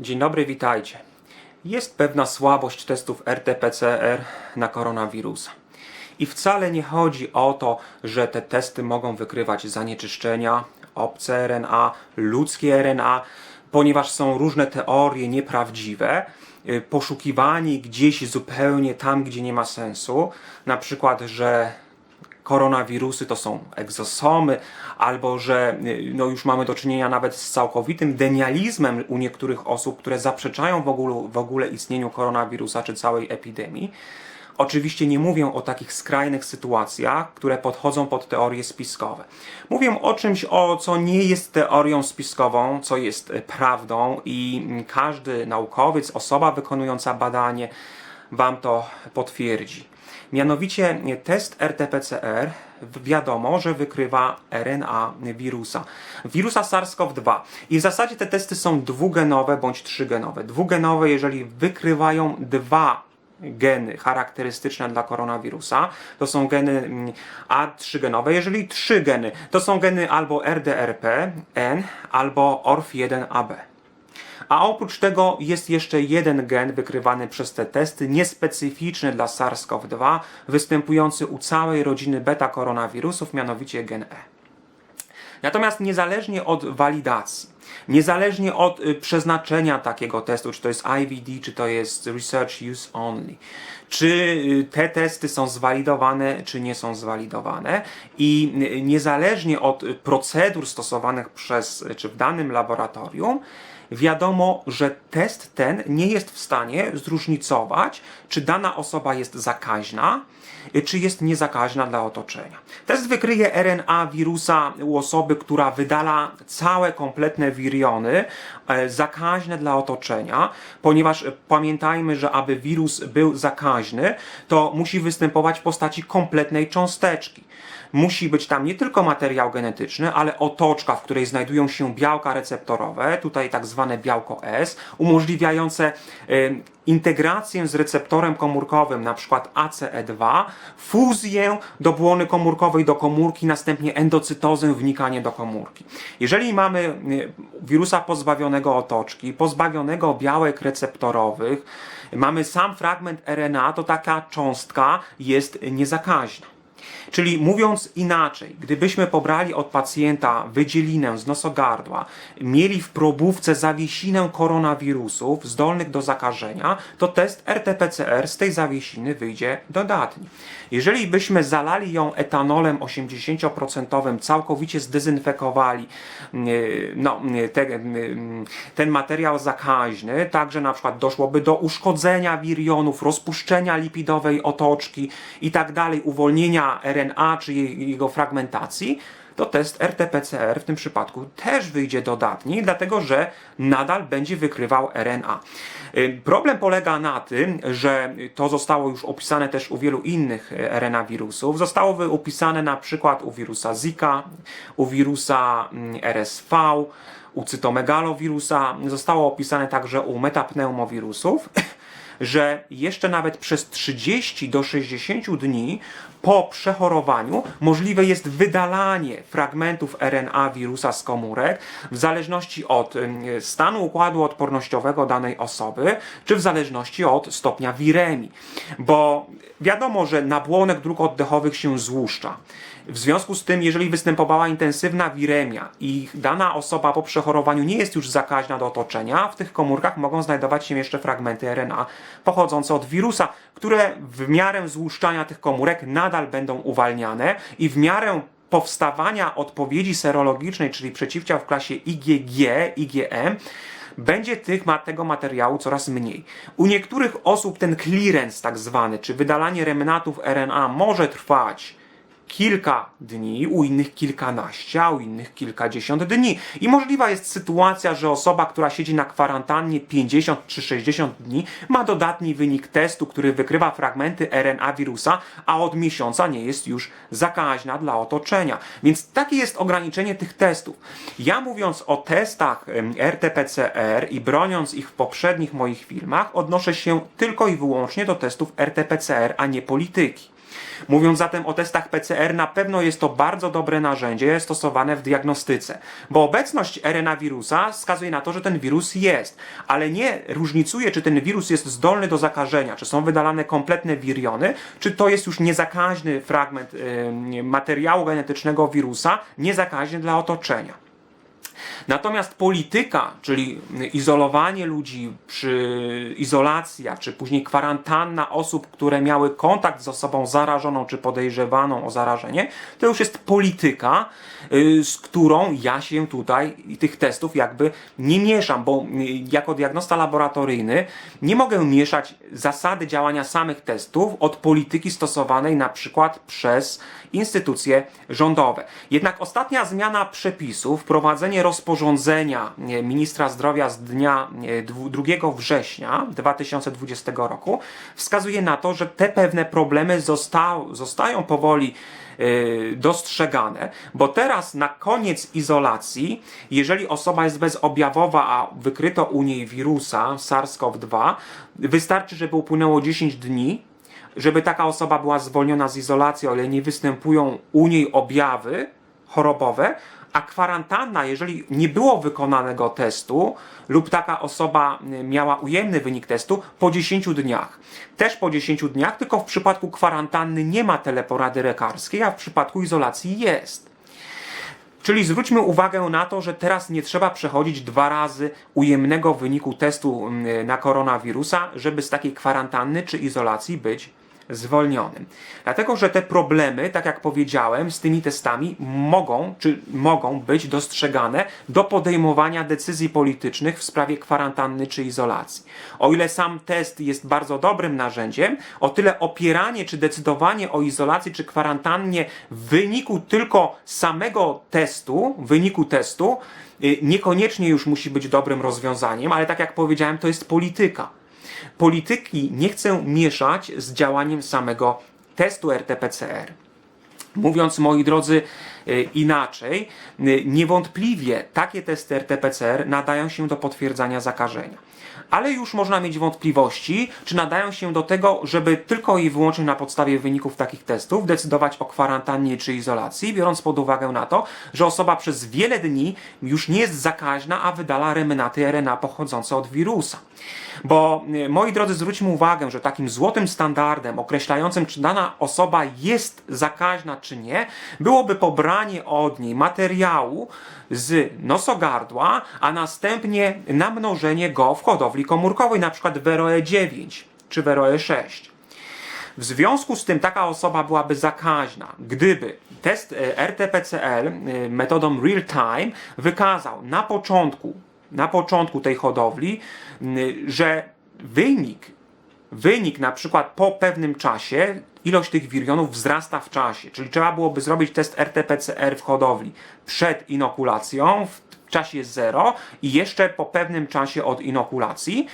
Dzień dobry, witajcie. Jest pewna słabość testów RT-PCR na koronawirusa. I wcale nie chodzi o to, że te testy mogą wykrywać zanieczyszczenia, obce RNA, ludzkie RNA, ponieważ są różne teorie nieprawdziwe, y, poszukiwani gdzieś zupełnie tam, gdzie nie ma sensu. Na przykład, że koronawirusy to są egzosomy, albo że y, no już mamy do czynienia nawet z całkowitym denializmem u niektórych osób, które zaprzeczają w ogóle, w ogóle istnieniu koronawirusa czy całej epidemii. Oczywiście nie mówię o takich skrajnych sytuacjach, które podchodzą pod teorie spiskowe. Mówię o czymś, o co nie jest teorią spiskową, co jest e, prawdą i mm, każdy naukowiec, osoba wykonująca badanie Wam to potwierdzi. Mianowicie e, test RT-PCR wiadomo, że wykrywa RNA wirusa. Wirusa SARS-CoV-2. I w zasadzie te testy są dwugenowe bądź trzygenowe. Dwugenowe, jeżeli wykrywają dwa geny charakterystyczne dla koronawirusa. To są geny mm, A3-genowe. Jeżeli trzy geny, to są geny albo RDRP, N albo ORF1AB. A oprócz tego jest jeszcze jeden gen wykrywany przez te testy, niespecyficzny dla SARS-CoV-2, występujący u całej rodziny beta-koronawirusów, mianowicie gen E. Natomiast niezależnie od walidacji, niezależnie od y, przeznaczenia takiego testu, czy to jest IVD, czy to jest Research Use Only, czy y, te testy są zwalidowane, czy nie są zwalidowane i y, niezależnie od procedur stosowanych przez, czy w danym laboratorium, wiadomo, że test ten nie jest w stanie zróżnicować, czy dana osoba jest zakaźna, y, czy jest niezakaźna dla otoczenia. Test wykryje RNA wirusa u osoby, która wydala całe kompletne wiriony e, zakaźne dla otoczenia, ponieważ e, pamiętajmy, że aby wirus był zakaźny, to musi występować w postaci kompletnej cząsteczki. Musi być tam nie tylko materiał genetyczny, ale otoczka, w której znajdują się białka receptorowe, tutaj tak zwane białko S, umożliwiające integrację z receptorem komórkowym, na przykład ACE2, fuzję do błony komórkowej do komórki, następnie endocytozę, wnikanie do komórki. Jeżeli mamy wirusa pozbawionego otoczki, pozbawionego białek receptorowych, mamy sam fragment RNA, to taka cząstka jest niezakaźna. Czyli mówiąc inaczej, gdybyśmy pobrali od pacjenta wydzielinę z nosogardła, mieli w probówce zawiesinę koronawirusów zdolnych do zakażenia, to test RT-PCR z tej zawiesiny wyjdzie dodatni. Jeżeli byśmy zalali ją etanolem 80%, całkowicie zdezynfekowali yy, no, yy, te, yy, ten materiał zakaźny, tak że na przykład doszłoby do uszkodzenia wirionów, rozpuszczenia lipidowej otoczki i tak dalej, uwolnienia RNA czy jego fragmentacji, to test RT-PCR w tym przypadku też wyjdzie dodatni, dlatego że nadal będzie wykrywał RNA. Y, Problem polega na tym, że to zostało już opisane też u wielu innych RNA wirusów. Zostało opisane na przykład u wirusa Zika, u wirusa mm, RSV, u cytomegalowirusa. Zostało opisane także u metapneumowirusów że jeszcze nawet przez 30 do 60 dni po przechorowaniu możliwe jest wydalanie fragmentów RNA wirusa z komórek w zależności od stanu układu odpornościowego danej osoby, czy w zależności od stopnia wiremii. Bo wiadomo, że nabłonek dróg oddechowych się złuszcza. W związku z tym, jeżeli występowała intensywna wiremia i dana osoba po przechorowaniu nie jest już zakaźna do otoczenia, w tych komórkach mogą znajdować się jeszcze fragmenty RNA pochodzące od wirusa, które w miarę złuszczania tych komórek nadal będą uwalniane i w miarę powstawania odpowiedzi serologicznej, czyli przeciwciał w klasie IgG, IgM, będzie tych, tego materiału coraz mniej. U niektórych osób ten clearance tak zwany, czy wydalanie remnantów RNA może trwać kilka dni, u innych kilkanaście, a u innych kilkadziesiąt dni. I możliwa jest sytuacja, że osoba, która siedzi na kwarantannie 50 czy 60 dni, ma dodatni wynik testu, który wykrywa fragmenty RNA wirusa, a od miesiąca nie jest już zakaźna dla otoczenia. Więc takie jest ograniczenie tych testów. Ja mówiąc o testach RT-PCR i broniąc ich w poprzednich moich filmach, odnoszę się tylko i wyłącznie do testów RT-PCR, a nie polityki. Mówiąc zatem o testach PCR, na pewno jest to bardzo dobre narzędzie stosowane w diagnostyce, bo obecność RNA wirusa wskazuje na to, że ten wirus jest, ale nie różnicuje, czy ten wirus jest zdolny do zakażenia, czy są wydalane kompletne wiriony, czy to jest już niezakaźny fragment y, materiału genetycznego wirusa, niezakaźny dla otoczenia. Natomiast polityka, czyli izolowanie ludzi przy izolacja, czy później kwarantanna osób, które miały kontakt z osobą zarażoną czy podejrzewaną o zarażenie, to już jest polityka, y, z którą ja się tutaj tych testów jakby nie mieszam, bo y, jako diagnosta laboratoryjny nie mogę mieszać zasady działania samych testów od polityki stosowanej na przykład przez instytucje rządowe. Jednak ostatnia zmiana przepisów, wprowadzenie rozporządzenia e, ministra zdrowia z dnia e, 2 września 2020 roku wskazuje na to, że te pewne problemy zosta zostają powoli e, dostrzegane, bo teraz na koniec izolacji, jeżeli osoba jest bezobjawowa, a wykryto u niej wirusa SARS-CoV-2, wystarczy, żeby upłynęło 10 dni, żeby taka osoba była zwolniona z izolacji, o ile nie występują u niej objawy chorobowe, a kwarantanna, jeżeli nie było wykonanego testu lub taka osoba y, miała ujemny wynik testu, po 10 dniach. Też po 10 dniach, tylko w przypadku kwarantanny nie ma teleporady lekarskiej, a w przypadku izolacji jest. Czyli zwróćmy uwagę na to, że teraz nie trzeba przechodzić dwa razy ujemnego wyniku testu y, na koronawirusa, żeby z takiej kwarantanny czy izolacji być zwolnionym. Dlatego, że te problemy, tak jak powiedziałem, z tymi testami mogą, czy mogą być dostrzegane do podejmowania decyzji politycznych w sprawie kwarantanny czy izolacji. O ile sam test jest bardzo dobrym narzędziem, o tyle opieranie czy decydowanie o izolacji czy kwarantannie w wyniku tylko samego testu, wyniku testu, y, niekoniecznie już musi być dobrym rozwiązaniem, ale tak jak powiedziałem, to jest polityka polityki nie chcę mieszać z działaniem samego testu RT-PCR. Mówiąc, moi drodzy, y, inaczej, y, niewątpliwie takie testy RT-PCR nadają się do potwierdzania zakażenia. Ale już można mieć wątpliwości, czy nadają się do tego, żeby tylko i wyłącznie na podstawie wyników takich testów decydować o kwarantannie czy izolacji, biorąc pod uwagę na to, że osoba przez wiele dni już nie jest zakaźna, a wydala remnaty RNA pochodzące od wirusa. Bo y, moi drodzy, zwróćmy uwagę, że takim złotym standardem określającym, czy dana osoba jest zakaźna, czy nie, byłoby pobranie od niej materiału z nosogardła, a następnie namnożenie go w hodowli komórkowej, na przykład w ROE9 czy w ROE6. W związku z tym taka osoba byłaby zakaźna, gdyby test e, RT-PCR e, metodą real-time wykazał na początku, na początku tej hodowli, że wynik, wynik na przykład po pewnym czasie, ilość tych wirionów wzrasta w czasie. Czyli trzeba byłoby zrobić test RT-PCR w hodowli przed inokulacją, w czasie zero i jeszcze po pewnym czasie od inokulacji,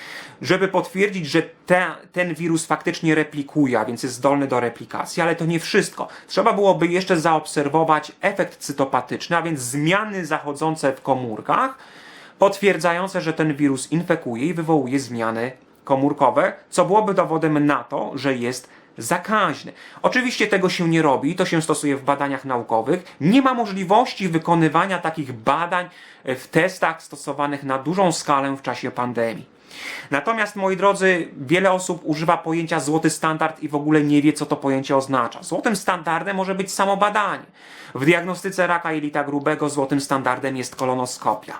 żeby potwierdzić, że te, ten wirus faktycznie replikuje, a więc jest zdolny do replikacji, ale to nie wszystko. Trzeba byłoby jeszcze zaobserwować efekt cytopatyczny, a więc zmiany zachodzące w komórkach, potwierdzające, że ten wirus infekuje i wywołuje zmiany komórkowe, co byłoby dowodem na to, że jest zakaźny. Oczywiście tego się nie robi, to się stosuje w badaniach naukowych. Nie ma możliwości wykonywania takich badań w testach stosowanych na dużą skalę w czasie pandemii. Natomiast, moi drodzy, wiele osób używa pojęcia złoty standard i w ogóle nie wie, co to pojęcie oznacza. Złotym standardem może być samo badanie. W diagnostyce raka jelita grubego złotym standardem jest kolonoskopia.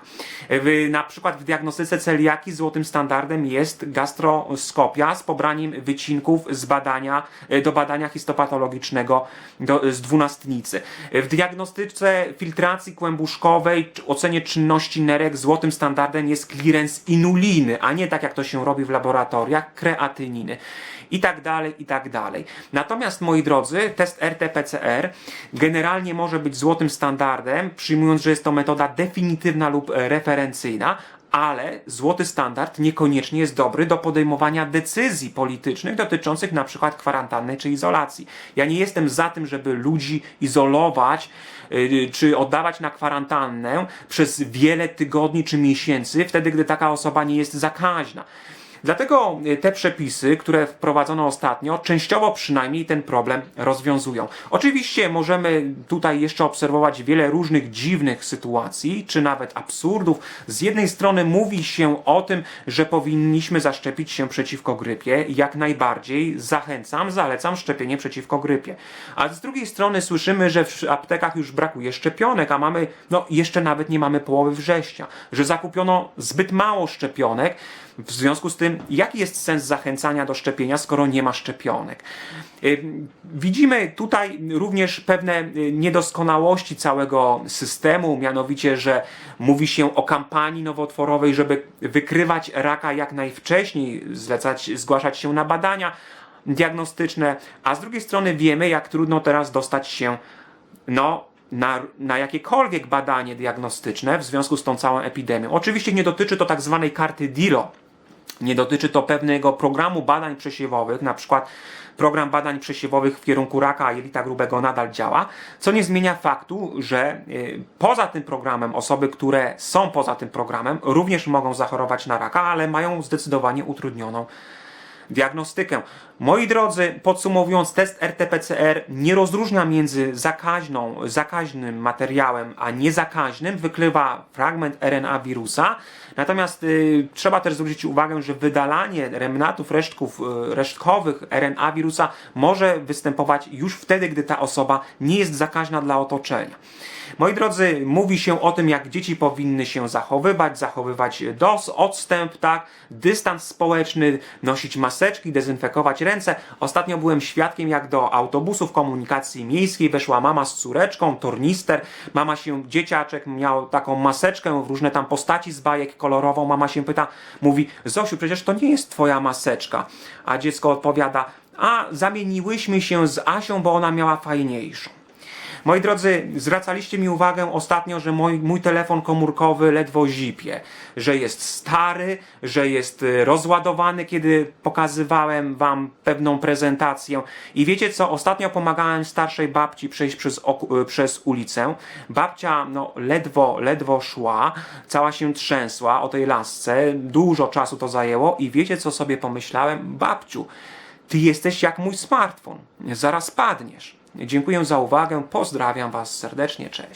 W, na przykład w diagnostyce celiaki złotym standardem jest gastroskopia z pobraniem wycinków z badania, do badania histopatologicznego do, z dwunastnicy. W diagnostyce filtracji kłębuszkowej, ocenie czynności nerek złotym standardem jest clearance inuliny, a nie tak jak to się robi w laboratoriach, kreatyniny i tak dalej, i tak dalej. Natomiast, moi drodzy, test RT-PCR generalnie może być złotym standardem, przyjmując, że jest to metoda definitywna lub referencyjna, ale złoty standard niekoniecznie jest dobry do podejmowania decyzji politycznych dotyczących na przykład kwarantanny czy izolacji. Ja nie jestem za tym, żeby ludzi izolować czy oddawać na kwarantannę przez wiele tygodni czy miesięcy, wtedy gdy taka osoba nie jest zakaźna. Dlatego y, te przepisy, które wprowadzono ostatnio, częściowo przynajmniej ten problem rozwiązują. Oczywiście możemy tutaj jeszcze obserwować wiele różnych dziwnych sytuacji, czy nawet absurdów. Z jednej strony mówi się o tym, że powinniśmy zaszczepić się przeciwko grypie. Jak najbardziej zachęcam, zalecam szczepienie przeciwko grypie. A z drugiej strony słyszymy, że w aptekach już brakuje szczepionek, a mamy, no jeszcze nawet nie mamy połowy września, że zakupiono zbyt mało szczepionek. W związku z tym, jaki jest sens zachęcania do szczepienia, skoro nie ma szczepionek? Y, Widzimy tutaj również pewne y, niedoskonałości całego systemu, mianowicie, że mówi się o kampanii nowotworowej, żeby wykrywać raka jak najwcześniej, zlecać, zgłaszać się na badania diagnostyczne, a z drugiej strony wiemy, jak trudno teraz dostać się no, na, na jakiekolwiek badanie diagnostyczne w związku z tą całą epidemią. Oczywiście nie dotyczy to tak zwanej karty DILO, nie dotyczy to pewnego programu badań przesiewowych, na przykład program badań przesiewowych w kierunku raka jelita grubego nadal działa, co nie zmienia faktu, że y, poza tym programem osoby, które są poza tym programem, również mogą zachorować na raka, ale mają zdecydowanie utrudnioną diagnostykę. Moi drodzy, podsumowując, test RT-PCR nie rozróżnia między zakaźną, zakaźnym materiałem a niezakaźnym, wykrywa fragment RNA wirusa. Natomiast y, trzeba też zwrócić uwagę, że wydalanie remnatów resztków, y, resztkowych RNA wirusa może występować już wtedy, gdy ta osoba nie jest zakaźna dla otoczenia. Moi drodzy, mówi się o tym, jak dzieci powinny się zachowywać, zachowywać dos, odstęp, tak, dystans społeczny, nosić maseczki, dezynfekować ręce. Ostatnio byłem świadkiem, jak do autobusów komunikacji miejskiej weszła mama z córeczką, tornister. Mama się, dzieciaczek miał taką maseczkę różne tam postaci z bajek kolorową. Mama się pyta, mówi, Zosiu, przecież to nie jest twoja maseczka. A dziecko odpowiada, a zamieniłyśmy się z Asią, bo ona miała fajniejszą. Moi drodzy, zwracaliście mi uwagę ostatnio, że mój, mój telefon komórkowy ledwo zipie, że jest stary, że jest y, rozładowany, kiedy pokazywałem wam pewną prezentację. I wiecie co? Ostatnio pomagałem starszej babci przejść przez, y, przez ulicę. Babcia no, ledwo, ledwo szła, cała się trzęsła o tej lasce. Dużo czasu to zajęło i wiecie co sobie pomyślałem? Babciu, ty jesteś jak mój smartfon. Zaraz padniesz. Dziękuję za uwagę, pozdrawiam Was serdecznie, cześć.